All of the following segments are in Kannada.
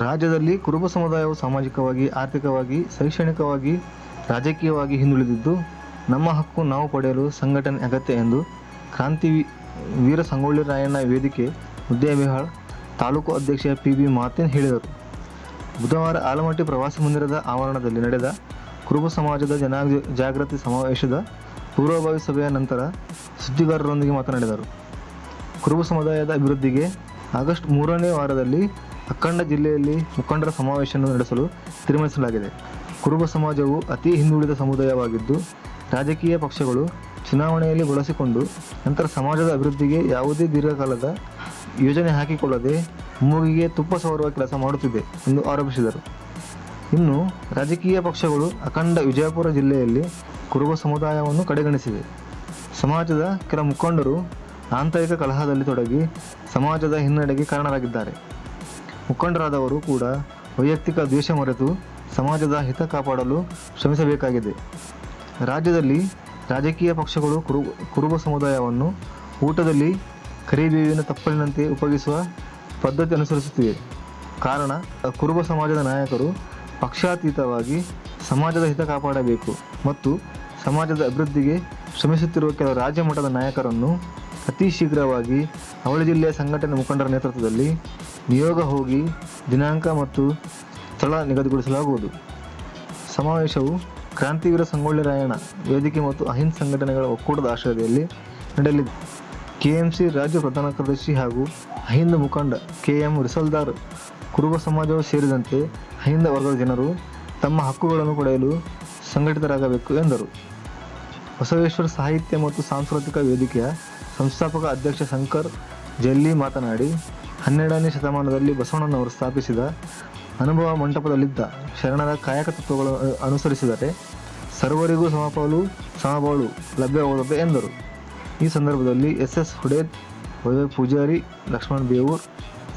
ರಾಜ್ಯದಲ್ಲಿ ಕುರುಬ ಸಮುದಾಯವು ಸಾಮಾಜಿಕವಾಗಿ, ಆರ್ಥಿಕವಾಗಿ, ಶೈಕ್ಷಣಿಕವಾಗಿ, ರಾಜಕೀಯವಾಗಿ ಹಿಂದುಳಿದಿದ್ದು, ನಮ್ಮ ಹಕ್ಕು ನಾವು ಪಡೆಯಲು ಸಂಘಟನೆ ಅಗತ್ಯ ಎಂದು ಕ್ರಾಂತಿ ವೀರ ಸಂಗೊಳ್ಳಿ ರಾಯಣ್ಣ ವೇದಿಕೆ ಮುದ್ದೇಬಿಹಾಳ್ ತಾಲೂಕು ಅಧ್ಯಕ್ಷ ಪಿ ಬಿ ಮಾತಿನ್ ಹೇಳಿದರು. ಬುಧವಾರ ಆಲಮಟ್ಟಿ ಪ್ರವಾಸಿ ಮಂದಿರದ ಆವರಣದಲ್ಲಿ ನಡೆದ ಕುರುಬ ಸಮಾಜದ ಜನ ಜಾಗೃತಿ ಸಮಾವೇಶದ ಪೂರ್ವಭಾವಿ ಸಭೆಯ ನಂತರ ಸುದ್ದಿಗಾರರೊಂದಿಗೆ ಮಾತನಾಡಿದರು. ಕುರುಬ ಸಮುದಾಯದ ಅಭಿವೃದ್ಧಿಗೆ ಆಗಸ್ಟ್ ಮೂರನೇ ವಾರದಲ್ಲಿ ಅಖಂಡ ಜಿಲ್ಲೆಯಲ್ಲಿ ಮುಖಂಡರ ಸಮಾವೇಶವನ್ನು ನಡೆಸಲು ತೀರ್ಮಾನಿಸಲಾಗಿದೆ. ಕುರುಬ ಸಮಾಜವು ಅತಿ ಹಿಂದುಳಿದ ಸಮುದಾಯವಾಗಿದ್ದು, ರಾಜಕೀಯ ಪಕ್ಷಗಳು ಚುನಾವಣೆಯಲ್ಲಿ ಬಳಸಿಕೊಂಡು ನಂತರ ಸಮಾಜದ ಅಭಿವೃದ್ಧಿಗೆ ಯಾವುದೇ ದೀರ್ಘಕಾಲದ ಯೋಜನೆ ಹಾಕಿಕೊಳ್ಳದೆ ಮೂಗಿಗೆ ತುಪ್ಪ ಸವರುವ ಕೆಲಸ ಮಾಡುತ್ತಿದೆ ಎಂದು ಆರೋಪಿಸಿದರು. ಇನ್ನು ರಾಜಕೀಯ ಪಕ್ಷಗಳು ಅಖಂಡ ವಿಜಯಪುರ ಜಿಲ್ಲೆಯಲ್ಲಿ ಕುರುಬ ಸಮುದಾಯವನ್ನು ಕಡೆಗಣಿಸಿವೆ. ಸಮಾಜದ ಕೆಲ ಮುಖಂಡರು ಆಂತರಿಕ ಕಲಹದಲ್ಲಿ ತೊಡಗಿ ಸಮಾಜದ ಹಿನ್ನಡೆಗೆ ಕಾರಣರಾಗಿದ್ದಾರೆ. ಮುಖಂಡರಾದವರು ಕೂಡ ವೈಯಕ್ತಿಕ ದ್ವೇಷ ಮರೆತು ಸಮಾಜದ ಹಿತ ಕಾಪಾಡಲು ಶ್ರಮಿಸಬೇಕಾಗಿದೆ. ರಾಜ್ಯದಲ್ಲಿ ರಾಜಕೀಯ ಪಕ್ಷಗಳು ಕುರು, ಕುರುಬ ಸಮುದಾಯವನ್ನು ಊಟದಲ್ಲಿ ಕರಿಬೇವಿನ ತಪ್ಪಲಿನಂತೆ ಉಪಯೋಗಿಸುವ ಪದ್ಧತಿ ಅನುಸರಿಸುತ್ತಿವೆ. ಕಾರಣ, ಕುರುಬ ಸಮಾಜದ ನಾಯಕರು ಪಕ್ಷಾತೀತವಾಗಿ ಸಮಾಜದ ಹಿತ ಕಾಪಾಡಬೇಕು ಮತ್ತು ಸಮಾಜದ ಅಭಿವೃದ್ಧಿಗೆ ಶ್ರಮಿಸುತ್ತಿರುವ ಕೆಲವು ರಾಜ್ಯ ಮಟ್ಟದ ನಾಯಕರನ್ನು ಅತಿ ಶೀಘ್ರವಾಗಿ ಅವಳಿ ಜಿಲ್ಲೆಯ ಸಂಘಟನೆ ಮುಖಂಡರ ನೇತೃತ್ವದಲ್ಲಿ ನಿಯೋಗ ಹೋಗಿ ದಿನಾಂಕ ಮತ್ತು ಸ್ಥಳ ನಿಗದಿಗೊಳಿಸಲಾಗುವುದು. ಸಮಾವೇಶವು ಕ್ರಾಂತಿವೀರ ಸಂಗೊಳ್ಳಿ ರಾಯಣ್ಣ ವೇದಿಕೆ ಮತ್ತು ಅಹಿಂದ ಸಂಘಟನೆಗಳ ಒಕ್ಕೂಟದ ಆಶ್ರಯದಲ್ಲಿ ನಡೆಯಲಿದೆ. ಕೆಎಂಸಿ ರಾಜ್ಯ ಪ್ರಧಾನ ಕಾರ್ಯದರ್ಶಿ ಹಾಗೂ ಅಹಿಂದ ಮುಖಂಡ ಕೆ ಎಂ ರಿಸಲ್ದಾರ್ ಕುರುಬ ಸಮಾಜವು ಸೇರಿದಂತೆ ಅಹಿಂದ ವರ್ಗದ ಜನರು ತಮ್ಮ ಹಕ್ಕುಗಳನ್ನು ಪಡೆಯಲು ಸಂಘಟಿತರಾಗಬೇಕು ಎಂದರು. ಬಸವೇಶ್ವರ ಸಾಹಿತ್ಯ ಮತ್ತು ಸಾಂಸ್ಕೃತಿಕ ವೇದಿಕೆಯ ಸಂಸ್ಥಾಪಕ ಅಧ್ಯಕ್ಷ ಶಂಕರ್ ಜಲ್ಲಿ ಮಾತನಾಡಿ, ಹನ್ನೆರಡನೇ ಶತಮಾನದಲ್ಲಿ ಬಸವಣ್ಣನವರು ಸ್ಥಾಪಿಸಿದ ಅನುಭವ ಮಂಟಪದಲ್ಲಿದ್ದ ಶರಣರ ಕಾಯಕ ತತ್ವಗಳು ಅನುಸರಿಸಿದರೆ ಸರ್ವರಿಗೂ ಸಮಪಾಲು ಸಮಬಾಳು ಲಭ್ಯವಾಗುತ್ತದೆ ಎಂದರು. ಈ ಸಂದರ್ಭದಲ್ಲಿ S S Hudedh Y Y Poojari, Lakshman Bevur,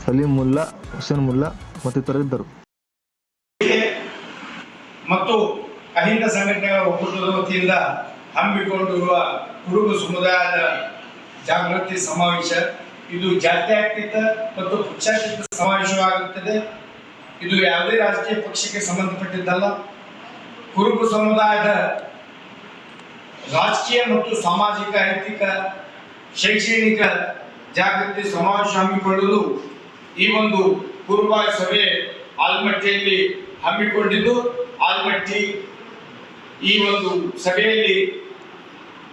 Salim Mulla, Hussain Mulla ಮತ್ತಿತರರಿದ್ದರು. ಮತ್ತು ಅಹಿಂದ ಸಂಘಟನೆಗಳ ಒಕ್ಕೂಟದ ವತಿಯಿಂದ ಹಮ್ಮಿಕೊಂಡಿರುವ ಕುರುಬ ಸಮುದಾಯದ ಜಾಗೃತಿ ಸಮಾವೇಶ. ಇದು ಜಾತ್ಯತೀತ ಮತ್ತು ಪಕ್ಷಾತೀತ ಸಮಾವೇಶವಾಗುತ್ತದೆ. ಇದು ಯಾವುದೇ ರಾಜಕೀಯ ಪಕ್ಷಕ್ಕೆ ಸಂಬಂಧಪಟ್ಟಿದ್ದಲ್ಲ. ಕುರುಬ ಸಮುದಾಯದ ರಾಜಕೀಯ ಮತ್ತು ಸಾಮಾಜಿಕ, ಐತಿಕ, ಶೈಕ್ಷಣಿಕ ಜಾಗೃತಿ ಸಮಾವೇಶ ಹಮ್ಮಿಕೊಳ್ಳಲು ಈ ಒಂದು ಕುರುಬ ಸಭೆ ಆಲ್ಮಟ್ಟಿಯಲ್ಲಿ ಹಮ್ಮಿಕೊಂಡಿದ್ದು, ಆಲ್ಮಟ್ಟಿ ಈ ಒಂದು ಸಭೆಯಲ್ಲಿ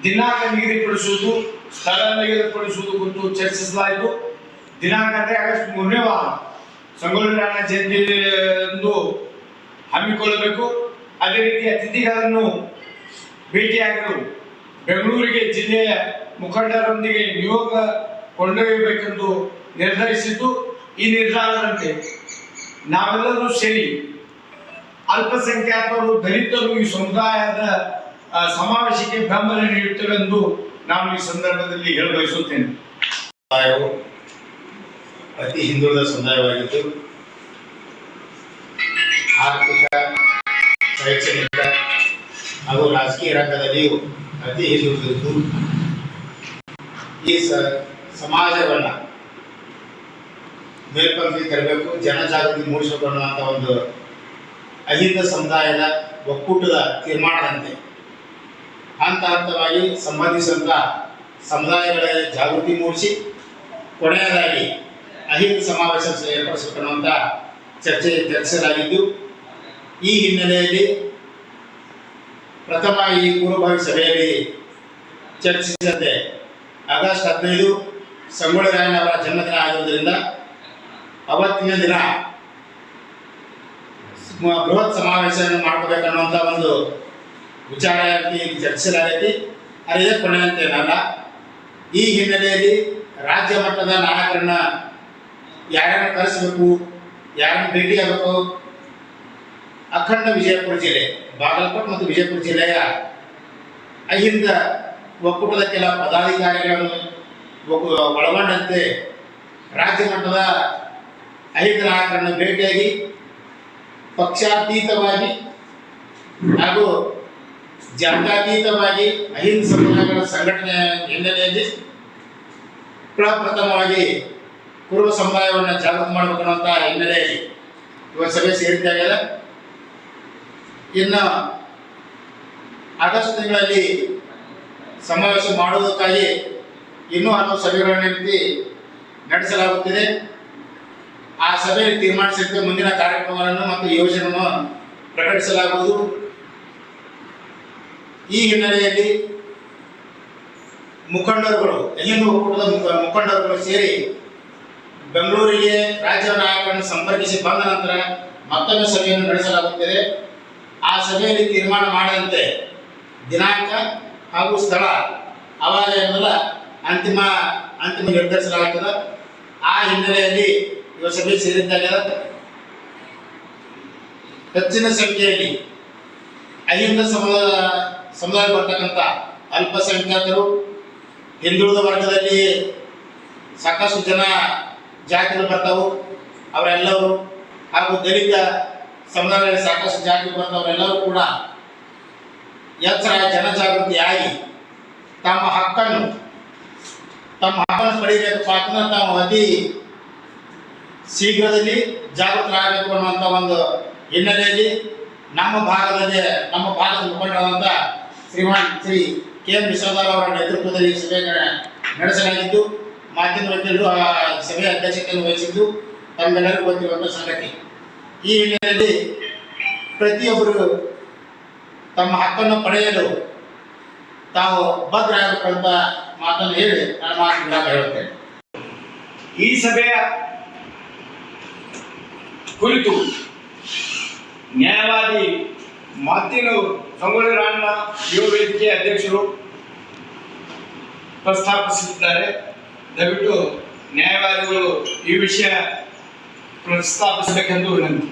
ದಿನಾಂಕ ನಿಗದಿಪಡಿಸುವುದು ಸ್ಥಳ ನಿಗದಿಪಡಿಸುವುದು ಕುರಿತು ಚರ್ಚಿಸಲಾಯಿತು. ದಿನಾಂಕ ಆಗಸ್ಟ್ ಮೂರನೇ ವಾರ. ಸಂಗೊಳ್ಳಿ ಜಯಂತಿ ಎಂದು ಹಮ್ಮಿಕೊಳ್ಳಬೇಕು. ಅದೇ ರೀತಿ ಅತಿಥಿಗಳನ್ನು ಭೇಟಿಯಾಗಲು ಬೆಂಗಳೂರಿಗೆ ಜಿಲ್ಲೆಯ ಮುಖಂಡರೊಂದಿಗೆ ನಿಯೋಗ ಕೊಂಡೊಯ್ಯಬೇಕೆಂದು ನಿರ್ಧರಿಸಿದ್ದು, ಈ ನಿರ್ಧಾರದಂತೆ ನಾವೆಲ್ಲರೂ ಸೇರಿ ಅಲ್ಪಸಂಖ್ಯಾತರು, ದಲಿತರು ಈ ಸಮುದಾಯದ ಸಮಾವೇಶಕ್ಕೆ ಬೆಂಬಲ ನೀಡುತ್ತೇವೆ ಎಂದು ನಾನು ಈ ಸಂದರ್ಭದಲ್ಲಿ ಹೇಳಬಯಸುತ್ತೇನೆ ಸಮುದಾಯವು ಅತಿ ಹಿಂದುಳಿದ ಸಮುದಾಯವಾಗಿದ್ದು ಆರ್ಥಿಕ ಶೈಕ್ಷಣಿಕ ಹಾಗೂ ರಾಜಕೀಯ ರಂಗದಲ್ಲಿಯೂ ಅತಿ ಹಿಂದುಳಿದಿದ್ದು. ಈ ಸಮಾಜವನ್ನ ಮೇಲ್ಪಂಕ್ತಿಗೆ ತರಬೇಕು, ಜನಜಾಗೃತಿ ಮೂಡಿಸಬೇಕು ಒಂದು ಅಹಿಂದ ಸಮುದಾಯದ ಒಕ್ಕೂಟದ ತೀರ್ಮಾನದಂತೆ ಹಂತ ಹಂತವಾಗಿ ಸಂಬಂಧಿಸಿದಂಥ ಸಮುದಾಯಗಳ ಜಾಗೃತಿ ಮೂಡಿಸಿ, ಕೊನೆಯದಾಗಿ ಅಹಿಂದ ಸಮಾವೇಶ ಏರ್ಪಡಿಸಬೇಕನ್ನುವಂಥ ಚರ್ಚೆ ಚರ್ಚಿಸಲಾಗಿದ್ದು ಈ ಹಿನ್ನೆಲೆಯಲ್ಲಿ ಪ್ರಥಮ ಈ ಪೂರ್ವಭಾವಿ ಸಭೆಯಲ್ಲಿ ಚರ್ಚಿಸಿದಂತೆ ಆಗಸ್ಟ್ ಹದಿನೈದು ಸಂಗೊಳ್ಳಿ ರಾಯಣ್ಣವರ ಜನ್ಮದಿನ ಆಗಿರುವುದರಿಂದ ಅವತ್ತಿನ ದಿನ ಬೃಹತ್ ಸಮಾವೇಶವನ್ನು ಮಾಡ್ಕೋಬೇಕನ್ನುವಂಥ ಒಂದು ವಿಚಾರ ಇಲ್ಲಿ ಚರ್ಚಿಸಲಾಗೈತಿ. ಅದೇ ಕೊನೆಯಂತೇನಲ್ಲ ಈ ಹಿನ್ನೆಲೆಯಲ್ಲಿ ರಾಜ್ಯ ಮಟ್ಟದ ನಾಯಕರನ್ನ ಯಾರನ್ನು ಕರೆಸಬೇಕು, ಯಾರನ್ನ ಭೇಟಿಯಾಗಬೇಕು ಅಖಂಡ ವಿಜಯಪುರ ಜಿಲ್ಲೆ, ಬಾಗಲಕೋಟೆ ಮತ್ತು ವಿಜಯಪುರ ಜಿಲ್ಲೆಯ ಅಹಿಂದ ಒಕ್ಕೂಟದ ಕೆಲ ಪದಾಧಿಕಾರಿಗಳನ್ನು ಒಳಗೊಂಡಂತೆ ರಾಜ್ಯ ಮಟ್ಟದ ಅಹಿಂದ ನಾಯಕರನ್ನು ಭೇಟಿಯಾಗಿ ಪಕ್ಷಾತೀತವಾಗಿ ಹಾಗೂ ಜಾತ್ಯತೀತವಾಗಿ ಅಹಿಂದ ಸಮುದಾಯಗಳ ಸಂಘಟನೆ ಹಿನ್ನೆಲೆಯಲ್ಲಿ ಪ್ರಪ್ರಥಮವಾಗಿ ಪೂರ್ವ ಸಮುದಾಯವನ್ನು ಜಾಗೃತಿ ಮಾಡಬೇಕು ಅನ್ನುವಂಥ ಹಿನ್ನೆಲೆಯಲ್ಲಿ ಇವತ್ತು ಸಭೆ ಸೇರಿದ್ದಾಗಿದೆ ಇನ್ನು ಆಗಸ್ಟ್ ತಿಂಗಳಲ್ಲಿ ಸಮಾವೇಶ ಮಾಡುವುದಕ್ಕಾಗಿ ಇನ್ನೂ ಹಲವು ಸಭೆಗಳನ್ನು ರೀತಿ ನಡೆಸಲಾಗುತ್ತಿದೆ. ಆ ಸಭೆಯಲ್ಲಿ ತೀರ್ಮಾನಿಸಿದ್ದು ಮುಂದಿನ ಕಾರ್ಯಕ್ರಮಗಳನ್ನು ಮತ್ತು ಯೋಜನೆಯನ್ನು ಪ್ರಕಟಿಸಲಾಗುವುದು. ಈ ಹಿನ್ನೆಲೆಯಲ್ಲಿ ಮುಖಂಡರುಗಳು, ಎಲ್ಲಿಂದ ಒಕ್ಕೂಟದ ಮುಖ- ಮುಖಂಡರುಗಳು ಸೇರಿ ಬೆಂಗಳೂರಿಗೆ ರಾಜ್ಯ ನಾಯಕರನ್ನು ಸಂಪರ್ಕಿಸಿ ಬಂದ ನಂತರ ಮತ್ತೊಂದು ಸಭೆಯನ್ನು ನಡೆಸಲಾಗುತ್ತಿದೆ. ಆ ಸಭೆಯಲ್ಲಿ ತೀರ್ಮಾನ ಮಾಡಿದಂತೆ ದಿನಾಂಕ ಹಾಗೂ ಸ್ಥಳ ಅವಾಗ ಏನೆಲ್ಲ ಅಂತಿಮ ಅಂತಿಮ ನಿರ್ಧರಿಸಲಾಗುತ್ತದೆ ಆ ಹಿನ್ನೆಲೆಯಲ್ಲಿ ಇವ ಸಭೆ ಸೇರಿದ್ದಾಗ ಹೆಚ್ಚಿನ ಸಂಖ್ಯೆಯಲ್ಲಿ ಅಹಿಂದ ಸಮುದಾಯ ಸಮುದಾಯ ಬರ್ತಕ್ಕಂಥ ಅಲ್ಪಸಂಖ್ಯಾತರು, ಹಿಂದುಳಿದ ವರ್ಗದಲ್ಲಿ ಸಾಕಷ್ಟು ಜನ ಜಾತಿಗಳು ಬರ್ತಾವು. ಅವರೆಲ್ಲರೂ ಹಾಗೂ ದಲಿತ ಸಮುದಾಯದಲ್ಲಿ ಸಾಕಷ್ಟು ಜಾತಿಗಳು ಬರ್ತಾವರೆಲ್ಲರೂ ಕೂಡ ಎಚ್ಚರ ಜನಜಾಗೃತಿಯಾಗಿ ತಮ್ಮ ಹಕ್ಕನ್ನು ತಮ್ಮ ಹಕ್ಕನ್ನು ಪಡೆಯಬೇಕಪ್ಪ ಅಂತಂದ್ರೆ ತಾವು ಅತಿ ಶೀಘ್ರದಲ್ಲಿ ಜಾಗೃತರಾಗಬೇಕು ಅನ್ನುವಂಥ ಒಂದು ಹಿನ್ನೆಲೆಯಲ್ಲಿ ನಮ್ಮ ಭಾಗದಲ್ಲಿ, ನಮ್ಮ ಭಾಗದ ಮುಖಂಡರಾದಂಥ ಶ್ರೀಮಾನ್ ಶ್ರೀ ಕೆ ಎಂ ವಿಶ್ವದಾರ್ ಅವರ ನೇತೃತ್ವದಲ್ಲಿ ಈ ಸಭೆ ನಡೆಸಲಾಗಿದ್ದು ಮಾಧ್ಯಮ ಆ ಸಭೆಯ ಅಧ್ಯಕ್ಷತೆಯನ್ನು ವಹಿಸಿದ್ದು ತಮ್ಮೆಲ್ಲರಿಗೂ ಗೊತ್ತಿರುವಂಥ ಸಂಗತಿ. ಈ ಹಿನ್ನೆಲೆಯಲ್ಲಿ ಪ್ರತಿಯೊಬ್ಬರು ತಮ್ಮ ಹಕ್ಕನ್ನು ಪಡೆಯಲು ತಾವು ಬದ್ಧರಾಗಬೇಕು ಅಂತ ಮಾತನ್ನು ಹೇಳಿ ನನ್ನ ಮಾತು ಹೇಳುತ್ತೇನೆ. ಈ ಸಭೆಯ ಕುರಿತು ನ್ಯಾಯವಾದಿ ಮಾತಿನ ಸಂಗೊಳ್ಳಿ ಯುವ ವೇದಿಕೆ ಅಧ್ಯಕ್ಷರು ಪ್ರಸ್ತಾಪಿಸಿದ್ದಾರೆ ದಯವಿಟ್ಟು ನ್ಯಾಯವಾದಿಗಳು ಈ ವಿಷಯ ಪ್ರಸ್ತಾಪಿಸಬೇಕೆಂದು ವಿನಂತಿ.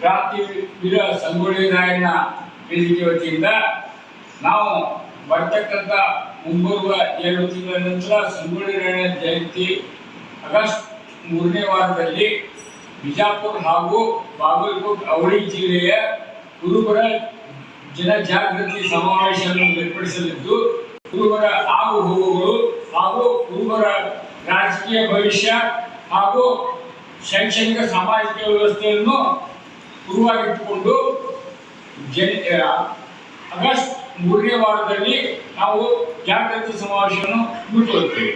ಕ್ರಾಂತಿ ವೀರ ಸಂಗೊಳ್ಳಿ ರಾಯಣ್ಣ ವೇದಿಕೆ ವತಿಯಿಂದ ನಾವು ಬರ್ತಕ್ಕಂಥ ಮುಂಬರುವ ಏಳು ತಿಂಗಳ ನಂತರ ಸಂಗೊಳ್ಳಿ ರಾಯಣ್ಣ ಜಯಂತಿ ಆಗಸ್ಟ್ ಮೂರನೇ ವಾರದಲ್ಲಿ ಬಿಜಾಪುರ್ ಹಾಗೂ ಬಾಗಲಕೋಟ್, ಅವಳಿ ಜಿಲ್ಲೆಯ ಕುರುಬರ ಜನಜಾಗೃತಿ ಸಮಾವೇಶವನ್ನು ಏರ್ಪಡಿಸಲಿದ್ದು ಕುರುಬರ ಆಗು ಹೋಗುಗಳು ಹಾಗೂ ಕುರುಬರ ರಾಜಕೀಯ ಭವಿಷ್ಯ ಹಾಗೂ ಶೈಕ್ಷಣಿಕ ಸಾಮಾಜಿಕ ವ್ಯವಸ್ಥೆಯನ್ನು ಗುರುವಾಗಿಟ್ಟುಕೊಂಡು ಜನ ಆಗಸ್ಟ್ ಮೂರನೇ ವಾರದಲ್ಲಿ ನಾವು ಜಾಗೃತಿ ಸಮಾವೇಶವನ್ನು ಮುಟ್ಟುತ್ತೇವೆ